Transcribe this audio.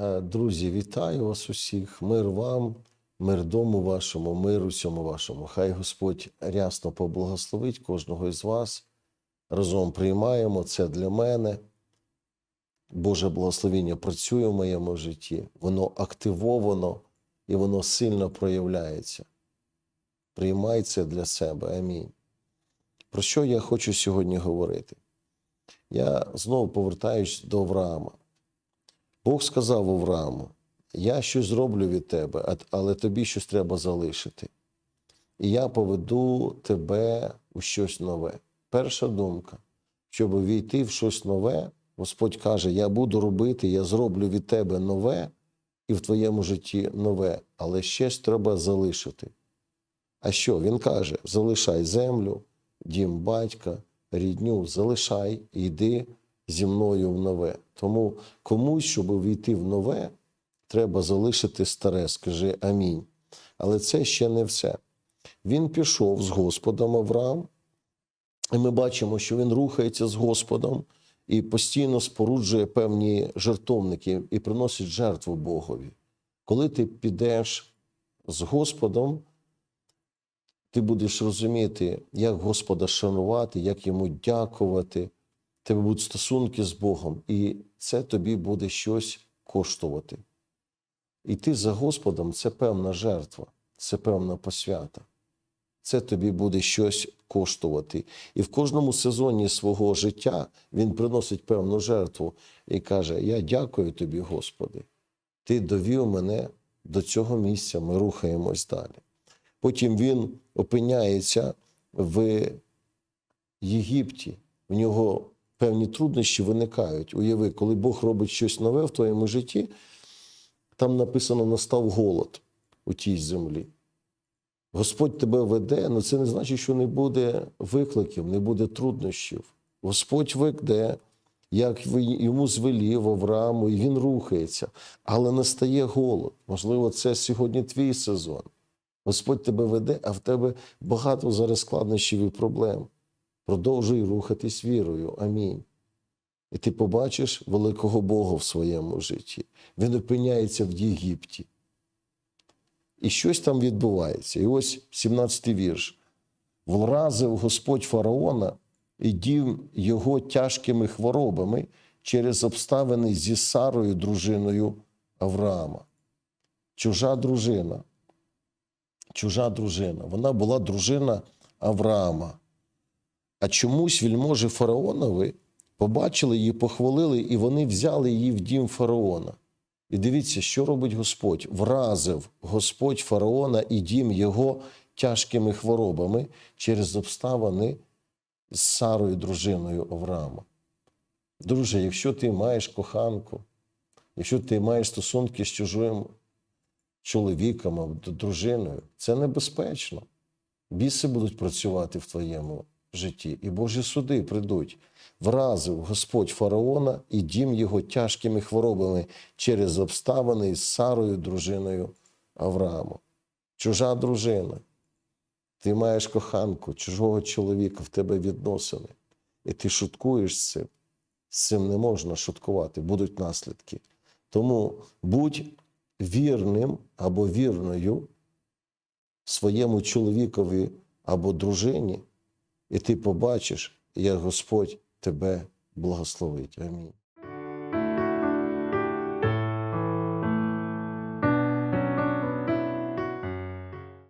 Е, Друзі, вітаю вас усіх. Мир вам, мир дому вашому, мир усьому вашому. Хай Господь рясно поблагословить кожного із вас. Разом приймаємо це для мене. Боже благословіння працює в моєму житті, воно активовано і воно сильно проявляється. Приймай це для себе. Амінь. Про що я хочу сьогодні говорити? Я знову повертаюсь до Авраама. Бог сказав Аврааму: Я щось зроблю від тебе, але тобі щось треба залишити. І я поведу тебе у щось нове. Перша думка, щоб увійти в щось нове, Господь каже: Я буду робити, я зроблю від тебе нове і в твоєму житті нове, але щось треба залишити. А що? Він каже: залишай землю, дім батька, рідню, залишай йди зі мною в нове. Тому комусь, щоб увійти в нове, треба залишити старе, скажи амінь. Але це ще не все. Він пішов з Господом Авраам, і ми бачимо, що він рухається з Господом і постійно споруджує певні жертовники і приносить жертву Богові. Коли ти підеш з Господом, ти будеш розуміти, як Господа шанувати, як йому дякувати. Тебе будуть стосунки з Богом, і це тобі буде щось коштувати. Іти за Господом це певна жертва, це певна посвята. Це тобі буде щось коштувати. І в кожному сезоні свого життя він приносить певну жертву і каже: Я дякую тобі, Господи. Ти довів мене до цього місця, ми рухаємось далі. Потім він опиняється в Єгипті. В нього певні труднощі виникають. Уяви, коли Бог робить щось нове в твоєму житті, там написано настав голод у тій землі. Господь тебе веде, але це не значить, що не буде викликів, не буде труднощів. Господь веде, як йому звелів Аврааму, і він рухається, але настає голод. Можливо, це сьогодні твій сезон. Господь тебе веде, а в тебе багато зараз складнощів і проблем. Продовжуй рухатись вірою. Амінь. І ти побачиш великого Бога в своєму житті. Він опиняється в Єгипті. І щось там відбувається. І ось 17-й вірш. Вразив Господь фараона і дів його тяжкими хворобами через обставини зі Сарою, дружиною Авраама. Чужа дружина. Чужа дружина. Вона була дружина Авраама. А чомусь вельможі фараонови побачили її, похвалили, і вони взяли її в дім фараона. І дивіться, що робить Господь. Вразив Господь фараона і дім його тяжкими хворобами через обставини з Сарою, дружиною Авраама. Друже, якщо ти маєш коханку, якщо ти маєш стосунки з чужим чоловіком або дружиною, це небезпечно. Біси будуть працювати в твоєму житті, і Божі суди прийдуть. Вразив Господь фараона і дім його тяжкими хворобами через обставини із Сарою, дружиною Аврааму. Чужа дружина. Ти маєш коханку, чужого чоловіка, в тебе відносини. І ти шуткуєш з цим. З цим не можна шуткувати, будуть наслідки. Тому будь вірним або вірною своєму чоловікові або дружині, і ти побачиш, як Господь тебе благословить. Амінь.